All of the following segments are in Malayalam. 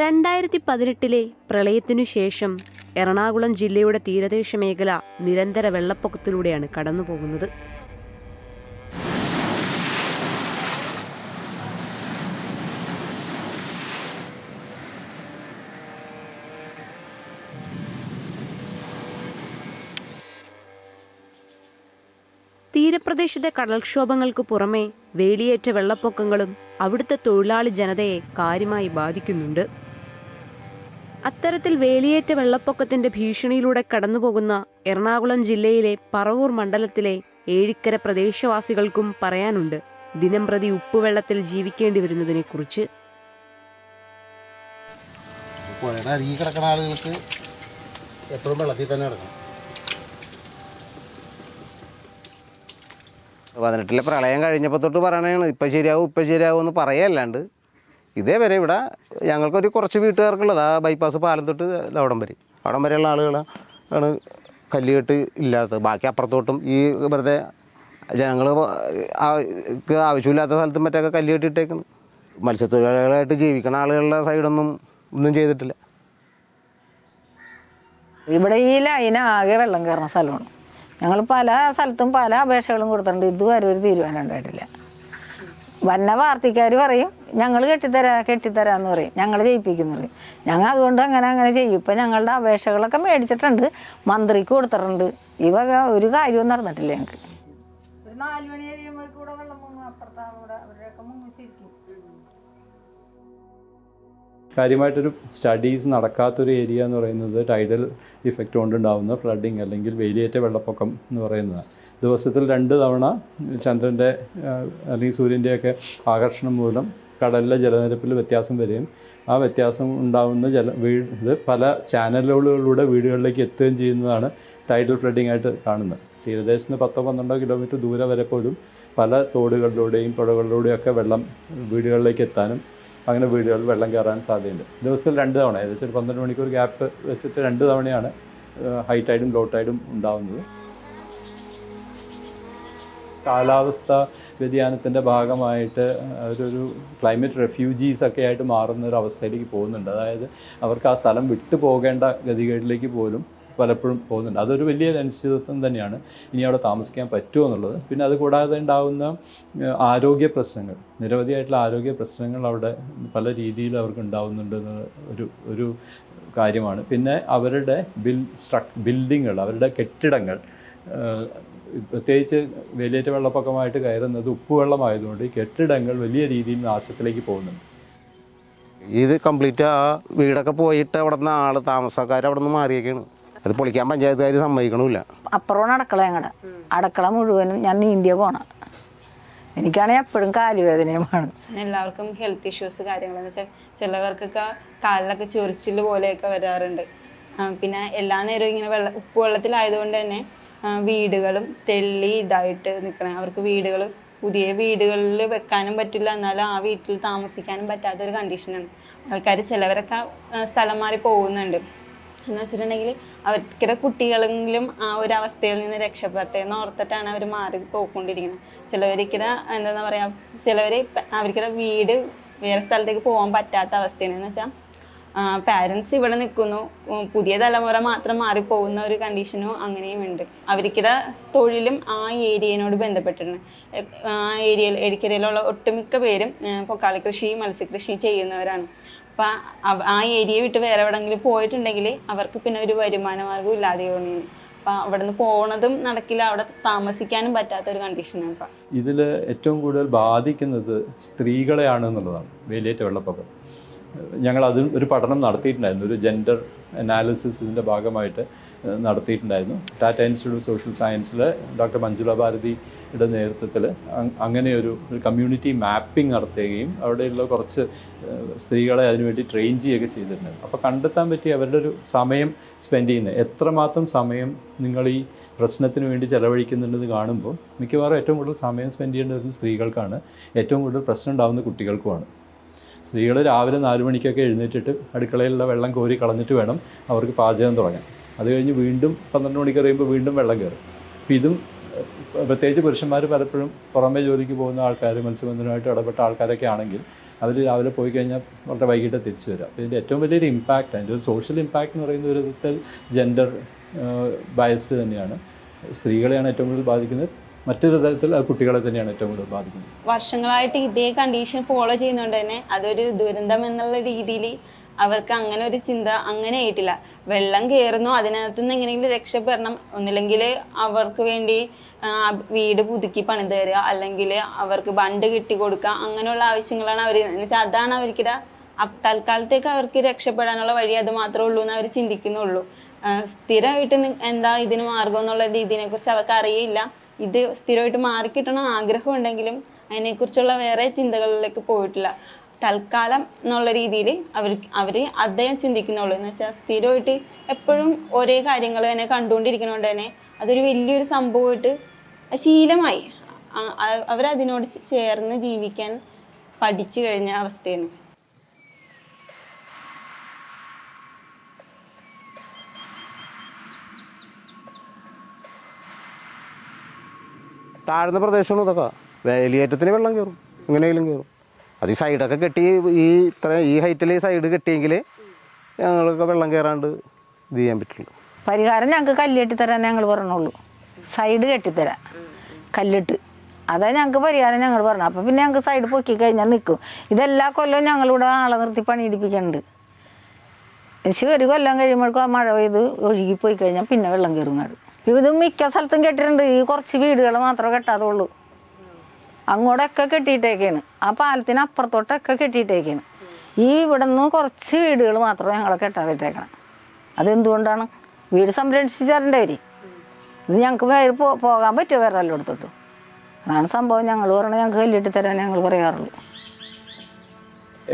രണ്ടായിരത്തി പതിനെട്ടിലെ പ്രളയത്തിനു ശേഷം എറണാകുളം ജില്ലയുടെ തീരദേശ മേഖല നിരന്തര വെള്ളപ്പൊക്കത്തിലൂടെയാണ് കടന്നുപോകുന്നത്. തീരപ്രദേശത്തെ കടൽക്ഷോഭങ്ങൾക്ക് പുറമെ വേലിയേറ്റ വെള്ളപ്പൊക്കങ്ങളും അവിടുത്തെ തൊഴിലാളി ജനതയെ കാര്യമായി ബാധിക്കുന്നുണ്ട്. അത്തരത്തിൽ വേലിയേറ്റ വെള്ളപ്പൊക്കത്തിന്റെ ഭീഷണിയിലൂടെ കടന്നുപോകുന്ന എറണാകുളം ജില്ലയിലെ പറവൂർ മണ്ഡലത്തിലെ ഏഴിക്കര പ്രദേശവാസികൾക്കും പറയാനുണ്ട്. ദിനംപ്രതി ഉപ്പുവെള്ളത്തിൽ ജീവിക്കേണ്ടി വരുന്നതിനെക്കുറിച്ച് പുഴയുടെ കിടക്കുന്ന ആളുകൾക്ക് എപ്പോഴും വെള്ളത്തിൽ തന്നെ കിടക്കണം. പതിനെട്ടിലെ പ്രളയം കഴിഞ്ഞപ്പോൾ തൊട്ട് പറയണതാണ് ഇപ്പം ശരിയാവും ഇപ്പം ശരിയാവും എന്ന് പറയല്ലാണ്ട് ഇതേവരെ ഇവിടെ ഞങ്ങൾക്കൊരു കുറച്ച് വീട്ടുകാർക്കുള്ളത്. ആ ബൈപ്പാസ് പാലം തൊട്ട് അവിടം വരെ. അവിടം വരെയുള്ള ആളുകളാണ് കല്ലുകെട്ട് ഇല്ലാത്തത്. ബാക്കി അപ്പുറത്തോട്ടും ഈ വെറുതെ ഞങ്ങൾ ആവശ്യമില്ലാത്ത സ്ഥലത്തും മറ്റൊക്കെ കല്ലുകെട്ടി ഇട്ടേക്കുന്നു മത്സ്യത്തൊഴിലാളികളായിട്ട് ജീവിക്കുന്ന ആളുകളുടെ സൈഡൊന്നും ഒന്നും ചെയ്തിട്ടില്ല. ഇവിടെ ഈ ലൈന ആകെ വെള്ളം കയറുന്ന സ്ഥലമാണ്. ഞങ്ങൾ പല സ്ഥലത്തും പല അപേക്ഷകളും കൊടുത്തിട്ടുണ്ട്. ഇതുവരെ ഒരു തീരുമാനം ഉണ്ടായിട്ടില്ല. വന്ന പാർട്ടിക്കാർ പറയും ഞങ്ങൾ കെട്ടിത്തരാ കെട്ടിത്തരാന്ന് പറയും. ഞങ്ങൾ ജയിപ്പിക്കുന്നു പറയും. ഞങ്ങൾ അതുകൊണ്ട് അങ്ങനെ അങ്ങനെ ചെയ്യും. ഇപ്പം ഞങ്ങളുടെ അപേക്ഷകളൊക്കെ മേടിച്ചിട്ടുണ്ട്. മന്ത്രിക്ക് കൊടുത്തിട്ടുണ്ട്. ഈ വക ഒരു കാര്യവും നടന്നിട്ടില്ല ഞങ്ങൾക്ക് കാര്യമായിട്ടൊരു സ്റ്റഡീസ് നടക്കാത്തൊരു ഏരിയ എന്ന് പറയുന്നത് ടൈഡൽ ഇഫക്റ്റ് കൊണ്ടുണ്ടാകുന്ന ഫ്ലഡിങ് അല്ലെങ്കിൽ വേലിയേറ്റ വെള്ളപ്പൊക്കം എന്ന് പറയുന്നത്. ദിവസത്തിൽ രണ്ട് തവണ ചന്ദ്രന്റെ അല്ലെങ്കിൽ സൂര്യന്റെയൊക്കെ ആകർഷണം മൂലം കടലിലെ ജലനിരപ്പിൽ വ്യത്യാസം വരികയും ആ വ്യത്യാസം ഉണ്ടാകുന്ന ജല വീട് ഇത് പല ചാനലുകളിലൂടെ വീടുകളിലേക്ക് എത്തുകയും ചെയ്യുന്നതാണ് ടൈഡൽ ഫ്ലഡിംഗ് ആയിട്ട് കാണുന്നത്. തീരദേശത്ത് നിന്ന് പത്തോ പന്ത്രണ്ടോ കിലോമീറ്റർ ദൂരെ വരെ പോലും പല തോടുകളിലൂടെയും പുഴകളിലൂടെയും ഒക്കെ വെള്ളം വീടുകളിലേക്ക് എത്താനും അങ്ങനെ വീടുകളിൽ വെള്ളം കയറാൻ സാധ്യതയുണ്ട്. ദിവസത്തിൽ രണ്ട് തവണ ഏകദേശം പന്ത്രണ്ട് മണിക്കൂർ ഗ്യാപ്പ് വെച്ചിട്ട് രണ്ട് തവണയാണ് ഹൈ ടൈഡും ലോ ടൈഡും ഉണ്ടാകുന്നത് കാലാവസ്ഥ വ്യതിയാനത്തിന്റെ ഭാഗമായിട്ട് അവരൊരു ക്ലൈമറ്റ് റെഫ്യൂജീസ് ഒക്കെ ആയിട്ട് മാറുന്ന ഒരു അവസ്ഥയിലേക്ക് പോകുന്നുണ്ട്. അതായത് അവർക്ക് ആ സ്ഥലം വിട്ടു പോകേണ്ട ഗതികേടിലേക്ക് പോലും പലപ്പോഴും പോകുന്നുണ്ട്. അതൊരു വലിയ അനിശ്ചിതത്വം തന്നെയാണ് ഇനി അവിടെ താമസിക്കാൻ പറ്റുമോ എന്നുള്ളത്. പിന്നെ അത് കൂടാതെ ഉണ്ടാകുന്ന ആരോഗ്യ പ്രശ്നങ്ങൾ. നിരവധിയായിട്ടുള്ള ആരോഗ്യ പ്രശ്നങ്ങൾ അവിടെ പല രീതിയിൽ അവർക്ക് ഉണ്ടാവുന്നുണ്ട് എന്ന ഒരു ഒരു കാര്യമാണ്. പിന്നെ അവരുടെ ബിൽ സ്ട്രക് ബിൽഡിങ്ങുകൾ അവരുടെ കെട്ടിടങ്ങൾ പ്രത്യേകിച്ച് വേലിയേറ്റ വെള്ളപ്പൊക്കമായിട്ട് കയറുന്നത് ഉപ്പുവെള്ളമായതുകൊണ്ട് ഈ കെട്ടിടങ്ങൾ വലിയ രീതിയിൽ നാശത്തിലേക്ക് പോകുന്നുണ്ട്. ഇത് കംപ്ലീറ്റ് ആ വീടൊക്കെ പോയിട്ട് അവിടെ നിന്ന് ആൾ താമസക്കാർ അവിടെ നിന്ന് മാറിയേക്കാണ്. അത് പൊളിക്കാൻ പഞ്ചായത്തുകാർ സമ്മതിക്കണമില്ല അപ്പുറമാണ് അടക്കള ഞങ്ങളുടെ അടക്കള മുഴുവനും ഞാൻ നീന്തിയ പോണ എനിക്കാണെങ്കിൽ എപ്പോഴും കാലുവേദനയുമാണ്. എല്ലാവർക്കും ഹെൽത്ത് ഇഷ്യൂസ് കാര്യങ്ങളെന്ന് വെച്ചാൽ ചിലവർക്കൊക്കെ കാലിലൊക്കെ ചൊറിച്ചിൽ പോലെയൊക്കെ വരാറുണ്ട്. പിന്നെ എല്ലാ നേരവും ഇങ്ങനെ വെള്ള ഉപ്പുവെള്ളത്തിലായതുകൊണ്ട് തന്നെ വീടുകളും തെള്ളി ഇതായിട്ട് നിൽക്കണേ അവർക്ക് വീടുകൾ പുതിയ വീടുകളിൽ വെക്കാനും പറ്റില്ല. എന്നാലും ആ വീട്ടിൽ താമസിക്കാനും പറ്റാത്തൊരു കണ്ടീഷനാണ് ആൾക്കാർ ചിലവരൊക്കെ സ്ഥലം മാറി പോകുന്നുണ്ട്. എന്ന് വെച്ചിട്ടുണ്ടെങ്കിൽ അവർക്കിടെ കുട്ടികളെങ്കിലും ആ ഒരു അവസ്ഥയിൽ നിന്ന് രക്ഷപ്പെട്ടെ എന്ന് ഓർത്തിട്ടാണ് അവർ മാറി പോയിക്കൊണ്ടിരിക്കുന്നത് ചിലവർക്കിടെ എന്താ പറയുക ചിലവർ അവർക്കിടെ വീട് വേറെ സ്ഥലത്തേക്ക് പോകാൻ പറ്റാത്ത അവസ്ഥയാണ്. എന്ന് വെച്ചാൽ പാരൻസ് ഇവിടെ നിൽക്കുന്നു. പുതിയ തലമുറ മാത്രം മാറിപ്പോകുന്ന ഒരു കണ്ടീഷനും അങ്ങനെയും ഉണ്ട്. അവർക്കിടെ തൊഴിലും ആ ഏരിയനോട് ബന്ധപ്പെട്ടിട്ടുണ്ട്. ആ ഏരിയയിൽ എടിക്കരയിലുള്ള ഒട്ടുമിക്ക പേരും പൊക്കാളി കൃഷി മത്സ്യകൃഷി ചെയ്യുന്നവരാണ്. അപ്പം ആ ഏരിയ വിട്ട് വേറെ എവിടെങ്കിലും പോയിട്ടുണ്ടെങ്കിൽ അവർക്ക് പിന്നെ ഒരു വരുമാന മാർഗം ഇല്ലാതെ തോന്നി അപ്പം അവിടെ നിന്ന് പോണതും നടക്കില്ല അവിടെ താമസിക്കാനും പറ്റാത്ത ഒരു കണ്ടീഷനാണ് ഇതിൽ ഏറ്റവും കൂടുതൽ ബാധിക്കുന്നത് സ്ത്രീകളെയാണ് എന്നുള്ളതാണ്. വേലിയേറ്റ വെള്ളപ്പൊക്കം. ഞങ്ങൾ അതിൽ ഒരു പഠനം നടത്തിയിട്ടുണ്ടായിരുന്നു. ഒരു ജെൻഡർ അനാലിസിസ് ഇതിന്റെ ഭാഗമായിട്ട് നടത്തിയിട്ടുണ്ടായിരുന്നു. ടാറ്റ ഇൻസ്റ്റിറ്റ്യൂട്ട് സോഷ്യൽ സയൻസിൽ ഡോക്ടർ മഞ്ജുള ഭാരതിയുടെ നേതൃത്വത്തിൽ അങ്ങനെ ഒരു കമ്മ്യൂണിറ്റി മാപ്പിംഗ് നടത്തുകയും അവിടെയുള്ള കുറച്ച് സ്ത്രീകളെ അതിനുവേണ്ടി ട്രെയിൻ ചെയ്യുകയൊക്കെ ചെയ്തിട്ടുണ്ടായിരുന്നു അപ്പോൾ കണ്ടെത്താൻ പറ്റി അവരുടെ ഒരു സമയം സ്പെൻഡ് ചെയ്യുന്നത്. എത്രമാത്രം സമയം നിങ്ങൾ ഈ പ്രശ്നത്തിന് വേണ്ടി ചെലവഴിക്കുന്നുണ്ടെന്ന് കാണുമ്പോൾ മിക്കവാറും ഏറ്റവും കൂടുതൽ സമയം സ്പെൻഡ് ചെയ്യേണ്ടി വരുന്നത് സ്ത്രീകൾക്കാണ്. ഏറ്റവും കൂടുതൽ പ്രശ്നം ഉണ്ടാകുന്ന കുട്ടികൾക്കുമാണ്. സ്ത്രീകൾ രാവിലെ നാല് മണിക്കൊക്കെ എഴുന്നേറ്റിട്ട് അടുക്കളയിലുള്ള വെള്ളം കോരി കളഞ്ഞിട്ട് വേണം അവർക്ക് പാചകം തുടങ്ങാൻ. അത് കഴിഞ്ഞ് വീണ്ടും പന്ത്രണ്ട് മണിക്ക് കഴിയുമ്പോൾ വീണ്ടും വെള്ളം കയറും. അപ്പം ഇതും പ്രത്യേകിച്ച് പുരുഷന്മാർ പലപ്പോഴും പുറമേ ജോലിക്ക് പോകുന്ന ആൾക്കാർ മത്സ്യബന്ധനമായിട്ട് ഇടപെട്ട ആൾക്കാരൊക്കെ ആണെങ്കിൽ അവർ രാവിലെ പോയി കഴിഞ്ഞാൽ വളരെ വൈകിട്ട് തിരിച്ചു വരിക. അപ്പോൾ ഇതിന്റെ ഏറ്റവും വലിയൊരു ഇമ്പാക്റ്റ് അതിന്റെ ഒരു സോഷ്യൽ ഇമ്പാക്റ്റ് എന്ന് പറയുന്ന ഒരു വിധത്തിൽ ജെൻഡർ ബയസ്ഡ് തന്നെയാണ്. സ്ത്രീകളെയാണ് ഏറ്റവും കൂടുതൽ ബാധിക്കുന്നത്. മറ്റൊരു തരത്തിൽ അത് കുട്ടികളെ തന്നെയാണ് ഏറ്റവും കൂടുതൽ ബാധിക്കുന്നത്. വർഷങ്ങളായിട്ട് ഇതേ കണ്ടീഷൻ ഫോളോ ചെയ്യുന്നതുകൊണ്ട് തന്നെ അതൊരു ദുരന്തം എന്നുള്ള രീതിയിൽ അവർക്ക് അങ്ങനെ ഒരു ചിന്ത അങ്ങനെ ആയിട്ടില്ല. വെള്ളം കയറുന്നു അതിനകത്ത് നിന്ന് എങ്ങനെയെങ്കിലും രക്ഷപ്പെടണം. ഒന്നില്ലെങ്കിൽ അവർക്ക് വേണ്ടി വീട് പുതുക്കി പണിത് തരിക അല്ലെങ്കിൽ അവർക്ക് ബണ്ട് കിട്ടി കൊടുക്കുക അങ്ങനെയുള്ള ആവശ്യങ്ങളാണ് അവർ എന്നുവെച്ചാൽ അതാണ് അവർക്കിടെ അപ് തൽക്കാലത്തേക്ക് അവർക്ക് രക്ഷപ്പെടാനുള്ള വഴി അത് മാത്രമേ ഉള്ളൂ എന്ന് അവർ ചിന്തിക്കുന്നുള്ളൂ. സ്ഥിരമായിട്ട് എന്താ ഇതിന് മാർഗം എന്നുള്ള രീതിയെ കുറിച്ച് അവർക്ക് അറിയില്ല. ഇത് സ്ഥിരമായിട്ട് മാറിക്കിട്ടണം ആഗ്രഹം ഉണ്ടെങ്കിലും അതിനെക്കുറിച്ചുള്ള വേറെ ചിന്തകളിലേക്ക് പോയിട്ടില്ല. തൽക്കാലം എന്നുള്ള രീതിയിൽ അവർ അവർ അദ്ദേഹം ചിന്തിക്കുന്നുള്ളൂ. എന്ന് വെച്ചാൽ സ്ഥിരമായിട്ട് എപ്പോഴും ഒരേ കാര്യങ്ങൾ തന്നെ കണ്ടുകൊണ്ടിരിക്കുന്നതുകൊണ്ട് തന്നെ അതൊരു വലിയൊരു സംഭവമായിട്ട് ശീലമായി. അവരതിനോട് ചേർന്ന് ജീവിക്കാൻ പഠിച്ചു കഴിഞ്ഞ അവസ്ഥയാണ്. താഴ്ന്ന പ്രദേശമാണ് ഇതൊക്കെ. വേലിയേറ്റത്തിന് വെള്ളം കയറും എങ്ങനെയെങ്കിലും കയറും അത് ഈ സൈഡൊക്കെ കെട്ടി ഈ ഇത്ര ഈ ഹൈറ്റിൽ ഈ സൈഡ് കെട്ടിയെങ്കിൽ ഞങ്ങൾക്ക് വെള്ളം കയറാണ്ട് ഇത് ചെയ്യാൻ പറ്റുള്ളൂ. പരിഹാരം ഞങ്ങൾക്ക് കല്ലിട്ട് തരാൻ ഞങ്ങൾ പറഞ്ഞോളൂ. സൈഡ് കെട്ടിത്തരാം കല്ലിട്ട്. അതാ ഞങ്ങൾക്ക് പരിഹാരം ഞങ്ങൾ പറഞ്ഞു അപ്പം പിന്നെ ഞങ്ങൾക്ക് സൈഡ് പൊക്കി കഴിഞ്ഞാൽ നിൽക്കും ഇതെല്ലാ കൊല്ലവും ഞങ്ങളിവിടെ ആളെ നിർത്തി പണിയെടുപ്പിക്കുന്നുണ്ട് പക്ഷേ ഒരു കൊല്ലം കഴിയുമ്പോഴേക്കും ആ മഴ പെയ്ത് ഒഴുകിപ്പോയി കഴിഞ്ഞാൽ പിന്നെ വെള്ളം കയറും കയറുങ്ങാട് ഇത് മിക്ക സ്ഥലത്തും കെട്ടിയിട്ടുണ്ട്. ഈ കുറച്ച് വീടുകൾ മാത്രമേ കെട്ടാതുള്ളൂ. അങ്ങോട്ടൊക്കെ കെട്ടിയിട്ടേക്കാണ്. ആ പാലത്തിന് അപ്പുറത്തോട്ടൊക്കെ കെട്ടിയിട്ടേക്കാണ്. ഈ ഇവിടെ നിന്ന് കുറച്ച് വീടുകൾ മാത്രമേ ഞങ്ങളെ കെട്ടാതിട്ടേക്കണം അതെന്തുകൊണ്ടാണ്? വീട് സംരക്ഷിച്ചാറുണ്ട് അവർ ഇത് ഞങ്ങൾക്ക് വേറെ പോകാൻ പറ്റുമോ വേറെ എല്ലായിടത്തോട്ടും അതാണ് സംഭവം. ഞങ്ങൾ പറയണത് ഞങ്ങൾക്ക് കല്ലിട്ട് തരാൻ ഞങ്ങൾ പറയാറുള്ളൂ.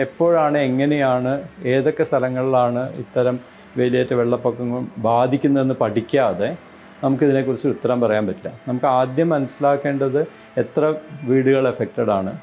എപ്പോഴാണ് എങ്ങനെയാണ് ഏതൊക്കെ സ്ഥലങ്ങളിലാണ് ഇത്തരം വേലിയേറ്റ വെള്ളപ്പൊക്കങ്ങൾ ബാധിക്കുന്നതെന്ന് പഠിക്കാതെ നമുക്കിതിനെക്കുറിച്ച് ഉത്തരം പറയാൻ പറ്റില്ല. നമുക്ക് ആദ്യം മനസ്സിലാക്കേണ്ടത് എത്ര വീടുകൾ എഫക്റ്റഡ് ആണ്.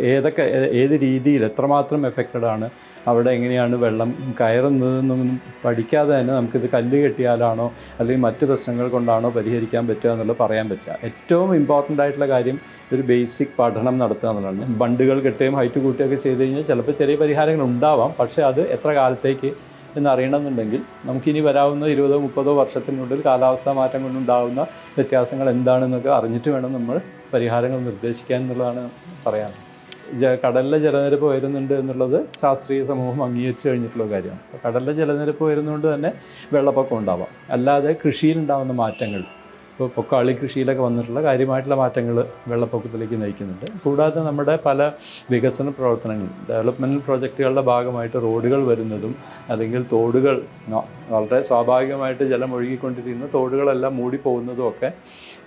ഏതൊക്കെ ഏത് രീതിയിൽ എത്രമാത്രം എഫക്റ്റഡ് ആണ്. അവിടെ എങ്ങനെയാണ് വെള്ളം കയറുന്നതെന്നൊന്നും പഠിക്കാതെ തന്നെ നമുക്കിത് കല്ല് കെട്ടിയാലാണോ അല്ലെങ്കിൽ മറ്റ് പ്രശ്നങ്ങൾ കൊണ്ടാണോ പരിഹരിക്കാൻ പറ്റുക എന്നുള്ളത് പറയാൻ പറ്റില്ല. ഏറ്റവും ഇമ്പോർട്ടന്റ് ആയിട്ടുള്ള കാര്യം ഒരു ബേസിക് പഠനം നടത്തുക എന്നുള്ളതാണ്. ബണ്ടുകൾ കെട്ടുകയും ഹൈറ്റ് കൂട്ടുകയൊക്കെ ചെയ്ത് കഴിഞ്ഞാൽ ചിലപ്പോൾ ചെറിയ പരിഹാരങ്ങൾ ഉണ്ടാവാം. പക്ഷേ അത് എത്ര കാലത്തേക്ക് എന്ന് അറിയണമെന്നുണ്ടെങ്കിൽ നമുക്കിനി വരാവുന്ന ഇരുപതോ മുപ്പതോ വർഷത്തിനുള്ളിൽ കാലാവസ്ഥാ മാറ്റം കൊണ്ടുണ്ടാകുന്ന വ്യത്യാസങ്ങൾ എന്താണെന്നൊക്കെ അറിഞ്ഞിട്ട് വേണം നമ്മൾ പരിഹാരങ്ങൾ നിർദ്ദേശിക്കാൻ എന്നുള്ളതാണ് പറയാൻ. കടലിലെ ജലനിരപ്പ് ഉയരുന്നുണ്ട് എന്നുള്ളത് ശാസ്ത്രീയ സമൂഹം അംഗീകരിച്ചു കഴിഞ്ഞിട്ടുള്ള കാര്യമാണ്. കടലിലെ ജലനിരപ്പ് ഉയരുന്നതുകൊണ്ട് തന്നെ വെള്ളപ്പൊക്കം ഉണ്ടാവാം. അല്ലാതെ കൃഷിയിലുണ്ടാകുന്ന മാറ്റങ്ങൾ ഇപ്പോൾ പൊക്കാളി കൃഷിയിലൊക്കെ വന്നിട്ടുള്ള കാര്യമായിട്ടുള്ള മാറ്റങ്ങൾ വെള്ളപ്പൊക്കത്തിലേക്ക് നയിക്കുന്നുണ്ട്. കൂടാതെ നമ്മുടെ പല വികസന പ്രവർത്തനങ്ങൾ ഡെവലപ്മെന്റൽ പ്രോജക്റ്റുകളുടെ ഭാഗമായിട്ട് റോഡുകൾ വരുന്നതും അല്ലെങ്കിൽ തോടുകൾ വളരെ സ്വാഭാവികമായിട്ട് ജലം ഒഴുകിക്കൊണ്ടിരിക്കുന്ന തോടുകളെല്ലാം മൂടിപ്പോകുന്നതും ഒക്കെ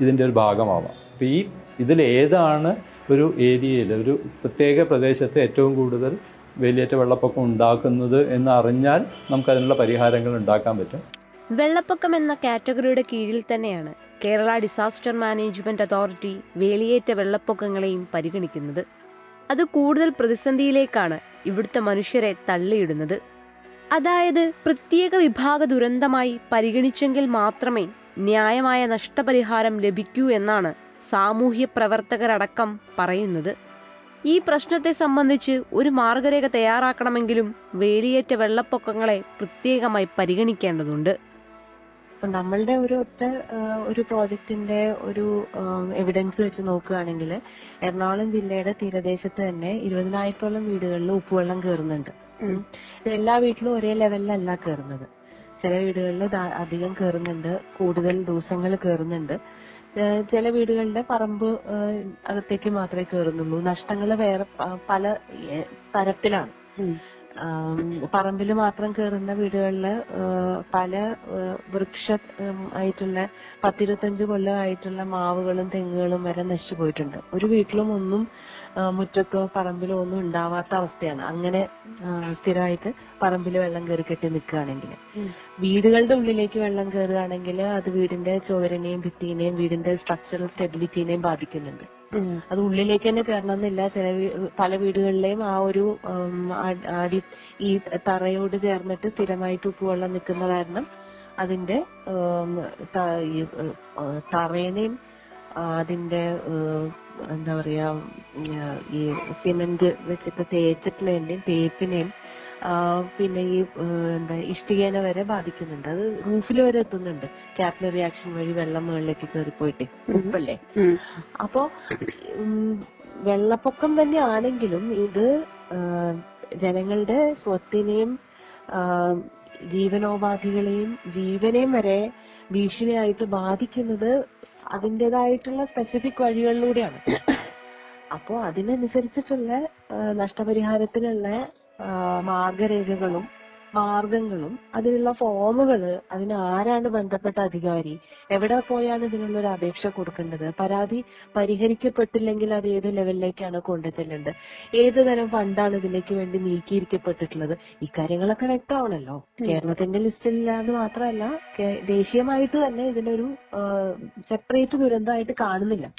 ഇതിന്റെ ഒരു ഭാഗമാവാം. അപ്പോൾ ഈ ഇതിലേതാണ് ഒരു ഏരിയയിൽ ഒരു പ്രത്യേക പ്രദേശത്ത് ഏറ്റവും കൂടുതൽ വേലിയേറ്റ വെള്ളപ്പൊക്കം ഉണ്ടാക്കുന്നത് എന്ന് അറിഞ്ഞാൽ നമുക്കതിനുള്ള പരിഹാരങ്ങൾ ഉണ്ടാക്കാൻ പറ്റും. വെള്ളപ്പൊക്കം എന്ന കാറ്റഗറിയുടെ കീഴിൽ തന്നെയാണ്. കേരള ഡിസാസ്റ്റർ മാനേജ്മെന്റ് അതോറിറ്റി വേലിയേറ്റ വെള്ളപ്പൊക്കങ്ങളെയും പരിഗണിക്കുന്നത്. അത് കൂടുതൽ പ്രതിസന്ധിയിലേക്കാണ് ഇവിടുത്തെ മനുഷ്യരെ തള്ളിയിടുന്നത്. അതായത് പ്രത്യേക വിഭാഗ ദുരന്തമായി പരിഗണിച്ചെങ്കിൽ മാത്രമേ ന്യായമായ നഷ്ടപരിഹാരം ലഭിക്കൂ എന്നാണ് സാമൂഹ്യ പ്രവർത്തകരടക്കം പറയുന്നത്. ഈ പ്രശ്നത്തെ സംബന്ധിച്ച് ഒരു മാർഗരേഖ തയ്യാറാക്കണമെങ്കിലും വേലിയേറ്റ വെള്ളപ്പൊക്കങ്ങളെ പ്രത്യേകമായി പരിഗണിക്കേണ്ടതുണ്ട്. നമ്മളുടെ ഒരു ഒറ്റ ഒരു പ്രോജക്റ്റിന്റെ ഒരു എവിഡൻസ് വെച്ച് നോക്കുകയാണെങ്കിൽ എറണാകുളം ജില്ലയുടെ തീരദേശത്ത് തന്നെ ഇരുപതിനായിരത്തോളം വീടുകളിൽ ഉപ്പുവെള്ളം കയറുന്നുണ്ട് എല്ലാ വീട്ടിലും ഒരേ ലെവലിലല്ല കയറുന്നത് ചില വീടുകളിൽ അധികം കയറുന്നുണ്ട് കൂടുതൽ ദിവസങ്ങൾ കയറുന്നുണ്ട് ചില വീടുകളുടെ പറമ്പ് അകത്തേക്ക് മാത്രമേ കയറുന്നുള്ളൂ നഷ്ടങ്ങൾ വേറെ പല തരത്തിലാണ്. പറമ്പിൽ മാത്രം കയറുന്ന വീടുകളിൽ പല വൃക്ഷം ആയിട്ടുള്ള പത്തിരുപത്തഞ്ച് കൊല്ലമായിട്ടുള്ള മാവുകളും തെങ്ങുകളും വരെ നശിച്ചു പോയിട്ടുണ്ട്. ഒരു വീട്ടിലും ഒന്നും മുറ്റത്തോ പറമ്പിലോ ഒന്നും ഉണ്ടാവാത്ത അവസ്ഥയാണ്. അങ്ങനെ സ്ഥിരമായിട്ട് പറമ്പിൽ വെള്ളം കയറി കെട്ടി നിൽക്കുകയാണെങ്കിൽ. വീടുകളുടെ ഉള്ളിലേക്ക് വെള്ളം കയറുകയാണെങ്കിൽ അത് വീടിന്റെ ചുവരിനെയും ഭിത്തിനെയും വീടിന്റെ സ്ട്രക്ചറൽ സ്റ്റെബിലിറ്റിനെയും ബാധിക്കുന്നുണ്ട്. അത് ഉള്ളിലേക്ക് തന്നെ കേറണമെന്നില്ല. ചില പല വീടുകളിലെയും ആ ഒരു അടി ഈ തറയോട് ചേർന്നിട്ട് സ്ഥിരമായിട്ട് ഉപ്പുവെള്ളം നിൽക്കുന്ന കാരണം അതിന്റെ തറേനെയും അതിന്റെ എന്താ പറയാ ഈ സിമന്റ് വെച്ചിട്ട് തേച്ചിട്ടുള്ളതിന്റെയും തേപ്പിനെയും പിന്നെ ഈ എന്താ ഇഷ്ടികേനെ വരെ ബാധിക്കുന്നുണ്ട്. അത് റൂഫിൽ വരെ എത്തുന്നുണ്ട്. ക്യാപ്ലർ റിയാക്ഷൻ വഴി വെള്ളം മുകളിലേക്ക് കയറിപ്പോയിട്ട്. ഉപ്പല്ലേ അപ്പോ വെള്ളപ്പൊക്കം തന്നെ ആണെങ്കിലും ഇത് ജനങ്ങളുടെ സ്വത്തിനെയും ജീവനോപാധികളെയും ജീവനെയും വരെ ഭീഷണിയായിട്ട് ബാധിക്കുന്നത് അതിന്റെതായിട്ടുള്ള സ്പെസിഫിക് വഴികളിലൂടെയാണ്. അപ്പോ അതിനനുസരിച്ചിട്ടുള്ള നഷ്ടപരിഹാരത്തിനുള്ള മാർഗരേഖകളും മാർഗങ്ങളും അതിനുള്ള ഫോമുകൾ അതിന് ആരാണ് ബന്ധപ്പെട്ട അധികാരി? എവിടെ പോയാണ് ഇതിനുള്ള ഒരു അപേക്ഷ കൊടുക്കേണ്ടത്? പരാതി പരിഹരിക്കപ്പെട്ടില്ലെങ്കിൽ അത് ഏത് ലെവലിലേക്കാണ് കൊണ്ടുചെല്ലേണ്ടത്? ഏത് തരം ഫണ്ടാണ് ഇതിലേക്ക് വേണ്ടി നീക്കിയിരിക്കപ്പെട്ടിട്ടുള്ളത്? ഇക്കാര്യങ്ങളൊക്കെ വ്യക്തമാണല്ലോ. കേരളത്തിന്റെ ലിസ്റ്റിലില്ലാന്ന് മാത്രമല്ല ദേശീയമായിട്ട് തന്നെ ഇതിനൊരു സെപ്പറേറ്റ് ദുരന്തമായിട്ട് കാണുന്നില്ല.